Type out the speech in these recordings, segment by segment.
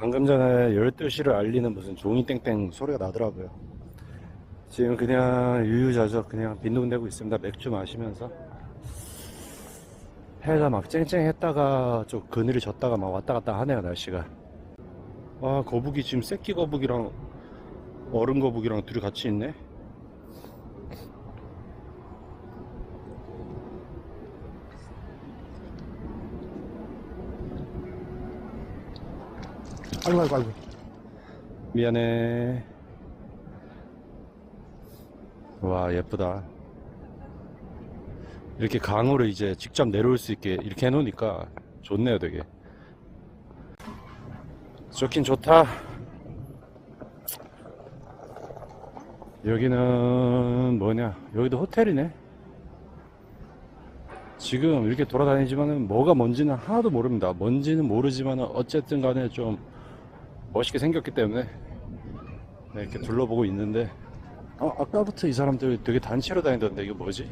방금 전에 12시를 알리는 무슨 종이 땡땡 소리가 나더라고요. 지금 그냥 유유자적 그냥 빈둥대고 있습니다. 맥주 마시면서. 해가 막 쨍쨍했다가 좀 그늘이 졌다가 막 왔다 갔다 하네요, 날씨가. 와, 거북이 지금 새끼 거북이랑 어른 거북이랑 둘이 같이 있네. 아이고, 아이고, 아이고. 미안해. 와, 예쁘다. 이렇게 강으로 이제 직접 내려올 수 있게 이렇게 해놓으니까 좋네요, 되게. 좋긴 좋다. 여기는 뭐냐? 여기도 호텔이네. 지금 이렇게 돌아다니지만은 뭐가 뭔지는 하나도 모릅니다. 뭔지는 모르지만은 어쨌든 간에 좀 멋있게 생겼기 때문에 네, 이렇게 둘러보고 있는데 어, 아까부터 이 사람들 되게 단체로 다니던데 이거 뭐지?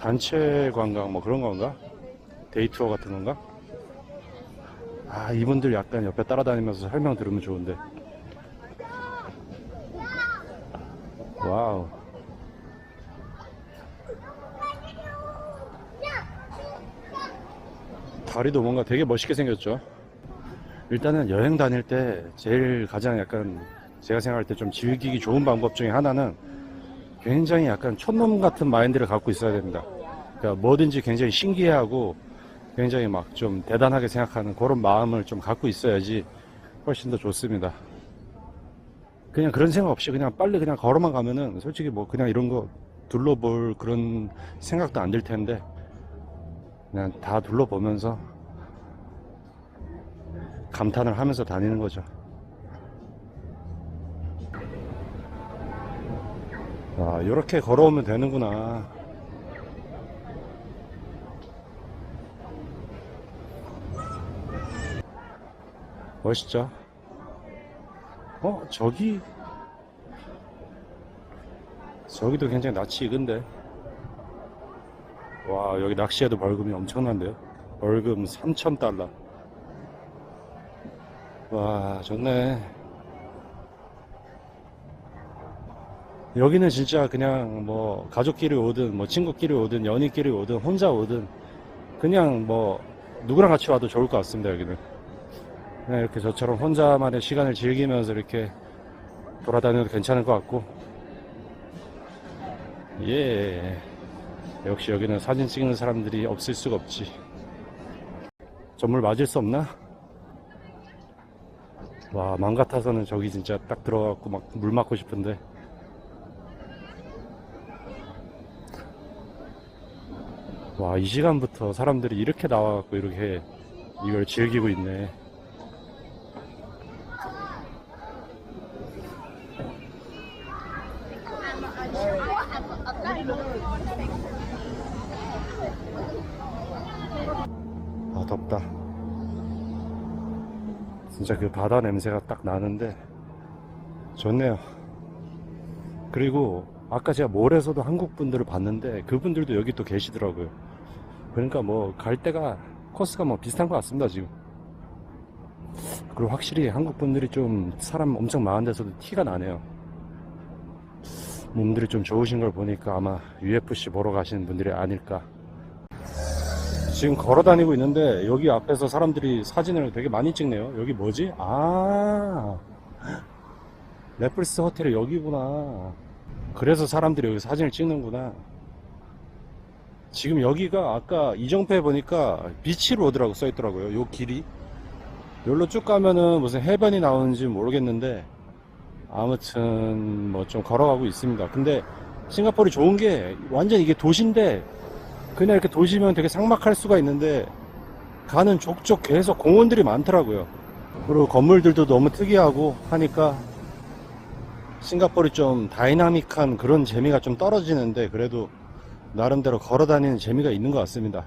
단체 관광 뭐 그런 건가? 데이 투어 같은 건가? 아 이분들 약간 옆에 따라다니면서 설명 들으면 좋은데 와우 다리도 뭔가 되게 멋있게 생겼죠 일단은 여행 다닐 때 제일 가장 약간 제가 생각할 때 좀 즐기기 좋은 방법 중에 하나는 굉장히 약간 촌놈 같은 마인드를 갖고 있어야 됩니다. 그러니까 뭐든지 굉장히 신기해하고 굉장히 막 좀 대단하게 생각하는 그런 마음을 좀 갖고 있어야지 훨씬 더 좋습니다. 그냥 그런 생각 없이 그냥 빨리 그냥 걸어만 가면은 솔직히 뭐 그냥 이런 거 둘러볼 그런 생각도 안 들 텐데 그냥 다 둘러보면서 감탄을 하면서 다니는 거죠. 아, 이렇게 걸어오면 되는구나. 멋있죠? 어, 저기, 저기도 굉장히 낯이 익은데. 와, 여기 낚시해도 벌금이 엄청난데요? 벌금 3,000달러. 와, 좋네. 여기는 진짜 그냥 뭐 가족끼리 오든 뭐 친구끼리 오든 연인끼리 오든 혼자 오든 그냥 뭐 누구랑 같이 와도 좋을 것 같습니다 여기는 그냥 이렇게 저처럼 혼자만의 시간을 즐기면서 이렇게 돌아다녀도 괜찮을 것 같고 예 역시 여기는 사진 찍는 사람들이 없을 수가 없지 전물 맞을 수 없나? 와, 맘 같아서는 저기 진짜 딱 들어가갖고 막 물 맞고 싶은데. 와, 이 시간부터 사람들이 이렇게 나와갖고 이렇게 이걸 즐기고 있네. 아, 덥다. 진짜 그 바다 냄새가 딱 나는데 좋네요. 그리고 아까 제가 몰에서도 한국 분들을 봤는데 그분들도 여기 또 계시더라고요. 그러니까 뭐 갈 때가 코스가 뭐 비슷한 것 같습니다 지금. 그리고 확실히 한국 분들이 좀 사람 엄청 많은 데서도 티가 나네요. 몸들이 좀 좋으신 걸 보니까 아마 UFC 보러 가시는 분들이 아닐까. 지금 걸어 다니고 있는데 여기 앞에서 사람들이 사진을 되게 많이 찍네요. 여기 뭐지? 아, 넷플릭스 호텔이 여기구나. 그래서 사람들이 여기 사진을 찍는구나. 지금 여기가 아까 이정표에 보니까 비치 로드라고 써 있더라고요. 요 길이. 여기로 쭉 가면은 무슨 해변이 나오는지 모르겠는데 아무튼 뭐 좀 걸어가고 있습니다. 근데 싱가포르이 좋은 게 완전 이게 도시인데 그냥 이렇게 도시면 되게 삭막할 수가 있는데 가는 족족 계속 공원들이 많더라고요. 그리고 건물들도 너무 특이하고 하니까 싱가포르이 좀 다이나믹한 그런 재미가 좀 떨어지는데 그래도 나름대로 걸어 다니는 재미가 있는 것 같습니다.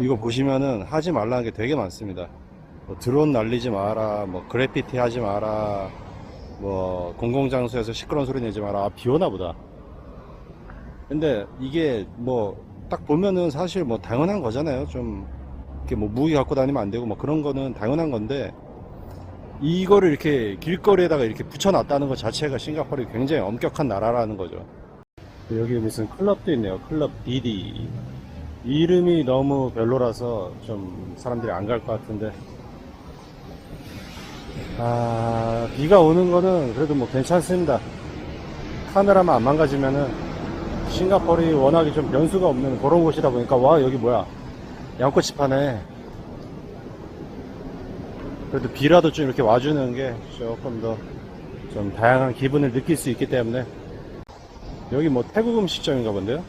이거 보시면은 하지 말라는 게 되게 많습니다. 뭐 드론 날리지 마라, 뭐 그래피티 하지 마라, 뭐 공공장소에서 시끄러운 소리 내지 마라. 아, 비 오나 보다. 근데 이게 뭐 딱 보면은 사실 뭐 당연한 거잖아요. 좀 이렇게 뭐 무기 갖고 다니면 안 되고 뭐 그런 거는 당연한 건데 이거를 이렇게 길거리에다가 이렇게 붙여놨다는 것 자체가 싱가포르이 굉장히 엄격한 나라라는 거죠. 여기 무슨 클럽도 있네요. 클럽 디디. 이름이 너무 별로라서 좀 사람들이 안 갈 것 같은데. 아, 비가 오는 거는 그래도 뭐 괜찮습니다. 카메라만 안 망가지면은 싱가포르이 워낙에 좀 변수가 없는 그런 곳이다 보니까 와, 여기 뭐야. 양꼬치 파네. 그래도 비라도 좀 이렇게 와주는 게 조금 더 좀 다양한 기분을 느낄 수 있기 때문에 여기 뭐 태국 음식점인가 본데요?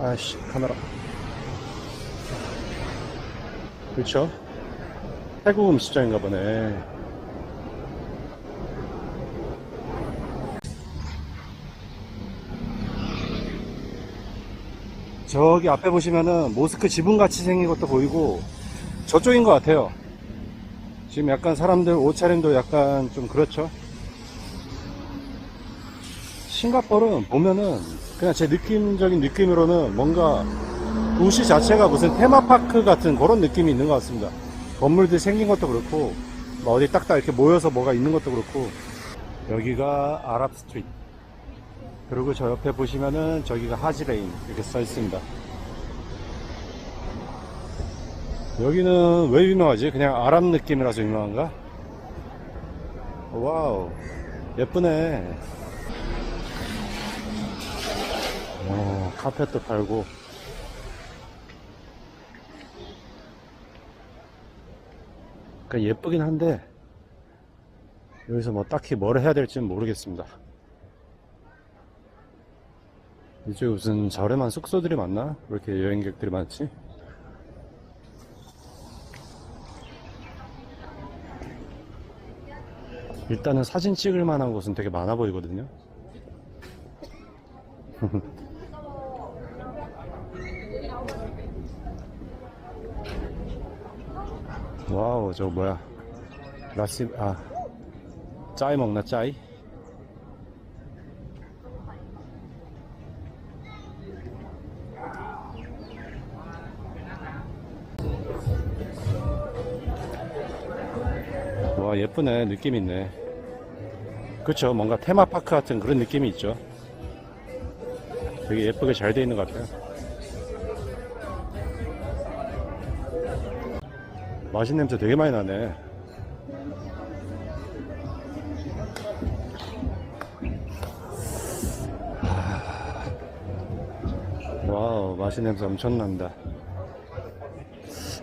아씨 카메라 그렇죠? 태국 음식점인가 보네 저기 앞에 보시면은 모스크 지붕 같이 생긴 것도 보이고 저쪽인 것 같아요. 지금 약간 사람들 옷차림도 약간 좀 그렇죠? 싱가포르는 보면은 그냥 제 느낌적인 느낌으로는 뭔가 도시 자체가 무슨 테마파크 같은 그런 느낌이 있는 것 같습니다. 건물들 생긴 것도 그렇고 뭐 어디 딱딱 이렇게 모여서 뭐가 있는 것도 그렇고 여기가 아랍 스트리트 그리고 저 옆에 보시면은 저기가 하지레인 이렇게 써 있습니다. 여기는 왜 유명하지? 그냥 아랍 느낌이라서 유명한가? 와우 예쁘네 어, 카펫도 팔고. 그러니까 예쁘긴 한데, 여기서 뭐 딱히 뭘 해야 될지는 모르겠습니다. 이쪽에 무슨 저렴한 숙소들이 많나? 왜 이렇게 여행객들이 많지? 일단은 사진 찍을 만한 곳은 되게 많아 보이거든요. 와우 저거 뭐야 라시 아 짜이 먹나 짜이 와 예쁘네 느낌 있네 그쵸 뭔가 테마파크 같은 그런 느낌이 있죠 되게 예쁘게 잘 돼 있는 것 같아요 맛있는 냄새 되게 많이 나네. 하... 와우, 맛있는 냄새 엄청 난다.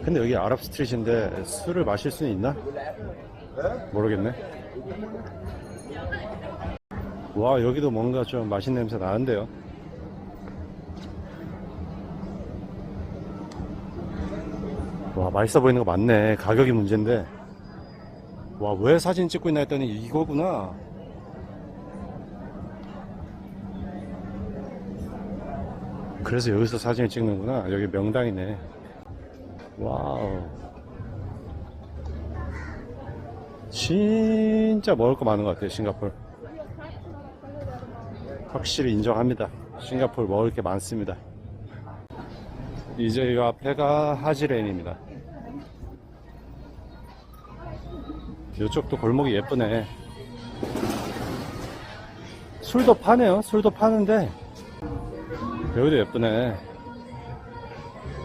근데 여기 아랍 스트릿인데 술을 마실 수는 있나? 모르겠네. 와, 여기도 뭔가 좀 맛있는 냄새 나는데요. 와 맛있어 보이는 거 맞네. 가격이 문제인데. 와 왜 사진 찍고 있나 했더니 이거구나. 그래서 여기서 사진을 찍는구나. 여기 명당이네. 와우 진짜 먹을 거 많은 것 같아요 싱가폴 확실히 인정합니다 싱가폴 먹을 게 많습니다 이제 이 앞에가 하지레인입니다. 이쪽도 골목이 예쁘네. 술도 파네요. 술도 파는데 여기도 예쁘네.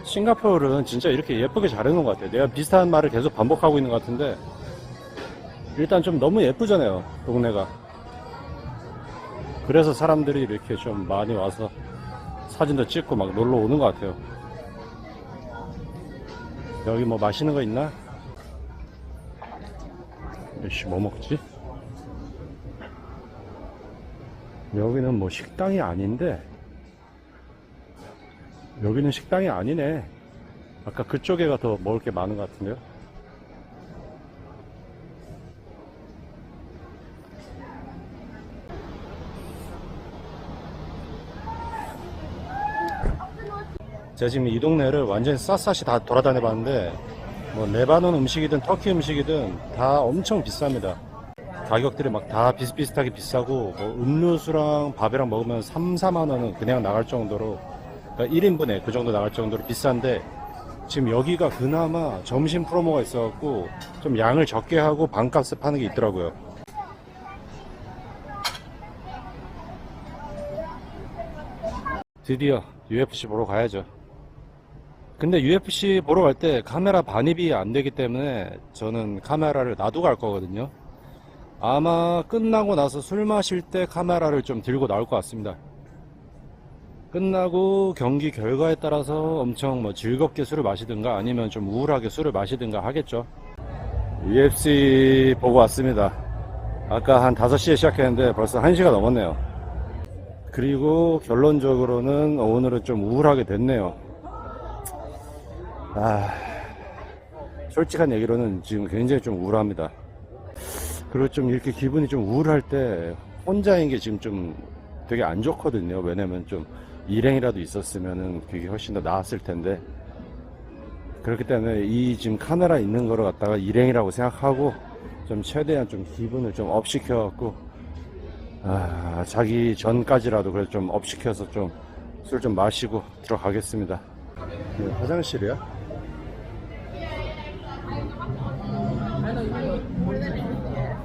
싱가포르는 진짜 이렇게 예쁘게 잘 해놓은 것 같아요. 내가 비슷한 말을 계속 반복하고 있는 것 같은데 일단 좀 너무 예쁘잖아요. 동네가. 그래서 사람들이 이렇게 좀 많이 와서 사진도 찍고 막 놀러 오는 것 같아요. 여기 뭐 맛있는 거 있나? 역시 뭐 먹지? 여기는 뭐 식당이 아닌데 여기는 식당이 아니네 아까 그쪽에가 더 먹을 게 많은 것 같은데요 제가 지금 이 동네를 완전히 샅샅이 다 돌아다녀 봤는데 뭐 레바논 음식이든 터키 음식이든 다 엄청 비쌉니다 가격들이 막 다 비슷비슷하게 비싸고 뭐 음료수랑 밥이랑 먹으면 3, 4만 원은 그냥 나갈 정도로 그러니까 1인분에 그 정도 나갈 정도로 비싼데 지금 여기가 그나마 점심 프로모가 있어갖고 좀 양을 적게 하고 반값에 파는 게 있더라고요. 드디어 UFC 보러 가야죠. 근데 UFC 보러 갈 때 카메라 반입이 안 되기 때문에 저는 카메라를 놔두고 갈 거거든요. 아마 끝나고 나서 술 마실 때 카메라를 좀 들고 나올 것 같습니다. 끝나고 경기 결과에 따라서 엄청 뭐 즐겁게 술을 마시든가 아니면 좀 우울하게 술을 마시든가 하겠죠. UFC 보고 왔습니다. 아까 한 5시에 시작했는데 벌써 1시가 넘었네요. 그리고 결론적으로는 오늘은 좀 우울하게 됐네요. 아, 솔직한 얘기로는 지금 굉장히 좀 우울합니다. 그리고 좀 이렇게 기분이 좀 우울할 때 혼자인 게 지금 좀 되게 안 좋거든요. 왜냐면 좀 일행이라도 있었으면은 그게 훨씬 더 나았을 텐데. 그렇기 때문에 이 지금 카메라 있는 거를 갖다가 일행이라고 생각하고 좀 최대한 좀 기분을 좀 업 시켜갖고 아, 자기 전까지라도 그래도 좀 업 시켜서 좀 술좀 마시고 들어가겠습니다. 네, 화장실이야?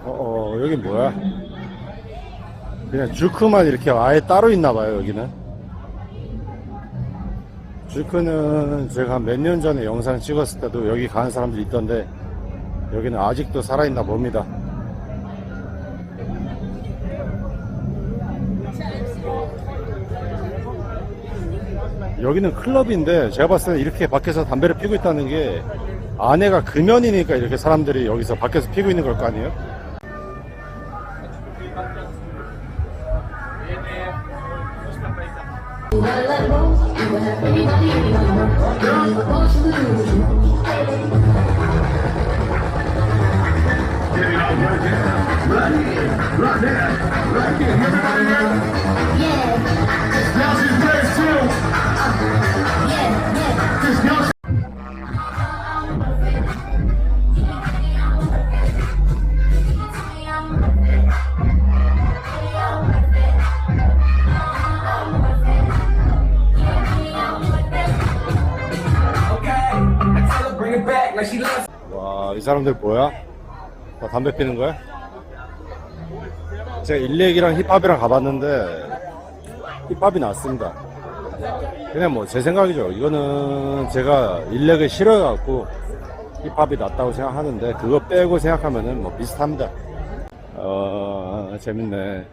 어, 어, 여긴 뭐야? 그냥 주크만 이렇게 아예 따로 있나 봐요, 여기는. 주크는 제가 몇 년 전에 영상 찍었을 때도 여기 가는 사람들이 있던데, 여기는 아직도 살아있나 봅니다. 여기는 클럽인데 제가 봤을 때 이렇게 밖에서 담배를 피고 있다는 게 안에가 금연이니까 이렇게 사람들이 여기서 밖에서 피고 있는 걸 거 아니에요? 사람들 뭐야? 다 담배 피는 거야? 제가 일렉이랑 힙합이랑 가봤는데 힙합이 낫습니다. 그냥 뭐 제 생각이죠. 이거는 제가 일렉을 싫어해갖고 힙합이 낫다고 생각하는데 그거 빼고 생각하면은 뭐 비슷합니다. 어, 재밌네.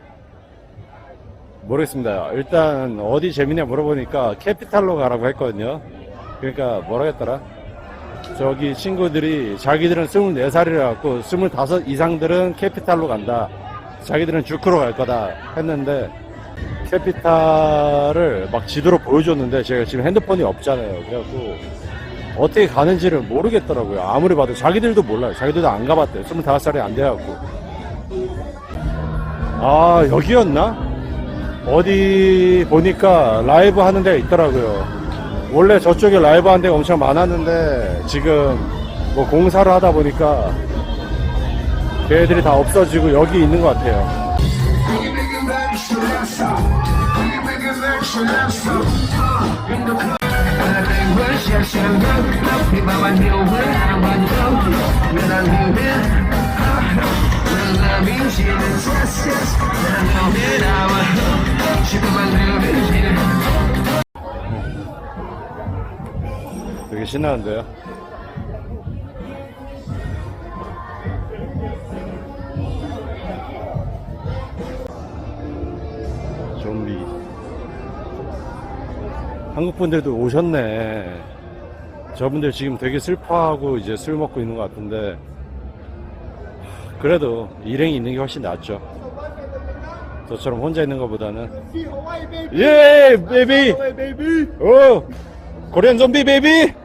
모르겠습니다. 일단 어디 재밌냐 물어보니까 캐피탈로 가라고 했거든요. 그러니까 뭐라 했더라? 저기 친구들이 자기들은 24살이라 갖고 25 이상들은 캐피탈로 간다. 자기들은 주크로 갈 거다 했는데 캐피탈을 막 지도로 보여줬는데 제가 지금 핸드폰이 없잖아요. 그래갖고 어떻게 가는지를 모르겠더라고요. 아무리 봐도 자기들도 몰라요. 자기들도 안 가봤대요. 25살이 안 돼갖고. 아, 여기였나? 어디 보니까 라이브 하는 데가 있더라고요. 원래 저쪽에 라이브 하는 데가 엄청 많았는데 지금 뭐 공사를 하다 보니까 걔들이 다 없어지고 여기 있는 것 같아요. 신나는데요. 좀비. 한국 분들도 오셨네. 저분들 지금 되게 슬퍼하고 이제 술 먹고 있는 것 같은데. 그래도 일행이 있는 게 훨씬 낫죠. 저처럼 혼자 있는 것보다는. 예, 베이비! 오! 코리안 좀비 베이비!